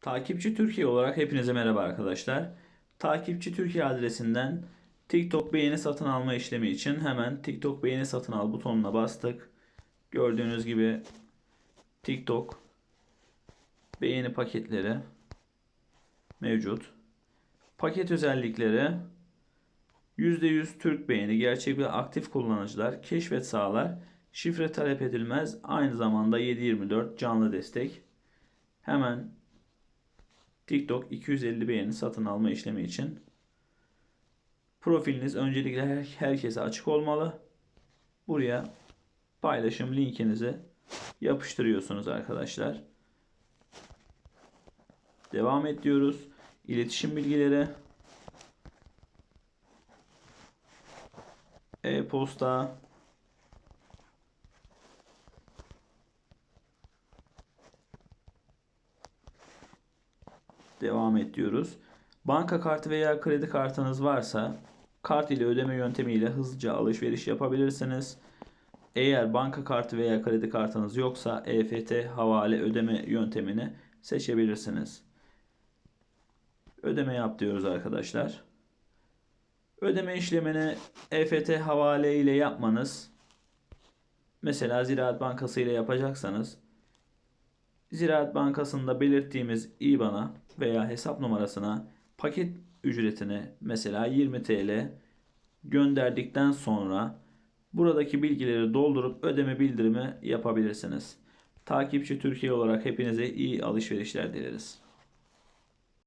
Takipçi Türkiye olarak hepinize merhaba arkadaşlar. Takipçi Türkiye adresinden TikTok beğeni satın alma işlemi için hemen TikTok beğeni satın al butonuna bastık. Gördüğünüz gibi TikTok beğeni paketleri mevcut. Paket özellikleri %100 Türk beğeni, gerçek ve aktif kullanıcılar, keşfet sağlar, şifre talep edilmez, aynı zamanda 7/24 canlı destek. Hemen TikTok 250 beğeni satın alma işlemi için profiliniz öncelikle her- herkese açık olmalı. Buraya paylaşım linkinizi yapıştırıyorsunuz arkadaşlar. Devam et diyoruz. İletişim bilgileri e-posta Devam et. Banka kartı veya kredi kartınız varsa kart ile ödeme yöntemiyle hızlıca alışveriş yapabilirsiniz. Eğer banka kartı veya kredi kartınız yoksa EFT havale ödeme yöntemini seçebilirsiniz. Ödeme yap diyoruz arkadaşlar. Ödeme işlemini EFT havale ile yapmanız mesela Ziraat Bankası ile yapacaksanız Ziraat Bankası'nda belirttiğimiz IBAN'a veya hesap numarasına paket ücretini mesela 20 TL gönderdikten sonra buradaki bilgileri doldurup ödeme bildirimi yapabilirsiniz. Takipçi Türkiye olarak hepinize iyi alışverişler dileriz.